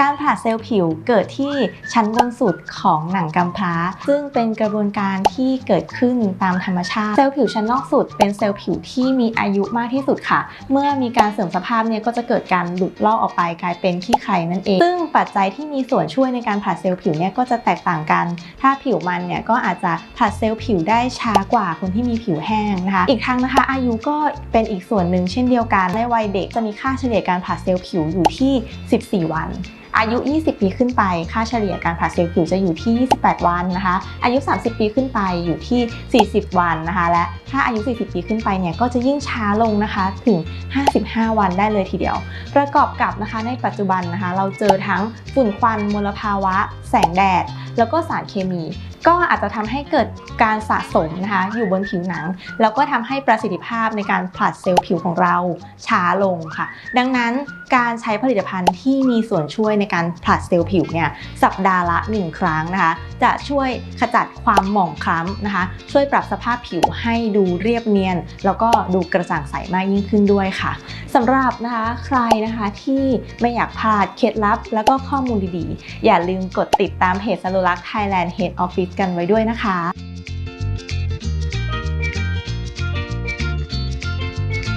การผ่าเซลล์ผิวเกิดที่ชั้นบนสุดของหนังกำพร้า ซึ่งเป็นกระบวนการที่เกิดขึ้นตามธรรมชาติเซลล์ผิวชั้นนอกสุด เป็นเซลล์ผิวที่มีอายุมากที่สุดค่ะ เมื่อมีการเสื่อมสภาพเนี่ยก็จะเกิดการหลุดลอกออกไปกลายเป็นขี้ไครนั่นเอง ซึ่งปัจจัยที่มีส่วนช่วยในการผ่าเซลล์ผิวเนี่ยก็จะแตกต่างกัน ถ้าผิวมันเนี่ยก็อาจจะผ่าเซลล์ผิวได้ช้ากว่าคนที่มีผิวแห้งนะคะ อีกทั้งนะคะอายุก็เป็นอีกส่วนหนึ่งเช่นเดียวกันในวัยเด็กจะมีค่าเฉลี่ยการผ่าเซลล์ผิวอยู่ที่ 14 วัน อายุ 20 ปีขึ้นไป ค่าเฉลี่ยการผ่าเซลล์ผิวจะอยู่ที่ 28 วันนะคะ อายุ 30 ปีขึ้นไปอยู่ที่ 40 วันนะคะ และถ้าอายุ 40 ปีขึ้นไปเนี่ยก็จะยิ่งช้าลงนะคะถึง 55 วันได้เลยทีเดียว ประกอบกับนะคะในปัจจุบันนะคะ เราเจอทั้งฝุ่นควันมลภาวะ แสงแดด แล้วก็สารเคมี ก็อาจจะทำให้เกิดการสะสมนะคะอยู่บนผิวหนัง แล้วก็ทำให้ประสิทธิภาพในการผลัดเซลล์ผิวของเราช้าลงค่ะ ดังนั้นการใช้ผลิตภัณฑ์ที่มีส่วนช่วยในการผลัดเซลล์ผิวเนี่ยสัปดาห์ละ 1 ครั้งนะคะ จะช่วยขจัดความหมองคล้ำนะคะ ช่วยปรับสภาพผิวให้ดูเรียบเนียน แล้วก็ดูกระจ่างใสมากยิ่งขึ้นด้วยค่ะสำหรับนะคะใครนะคะที่ไม่อยากพลาดเคล็ดลับ แล้วก็ข้อมูลดีๆ อย่าลืมกดติดตามเพจสโลลัก Thailand Head Office กันไว้ด้วยนะคะ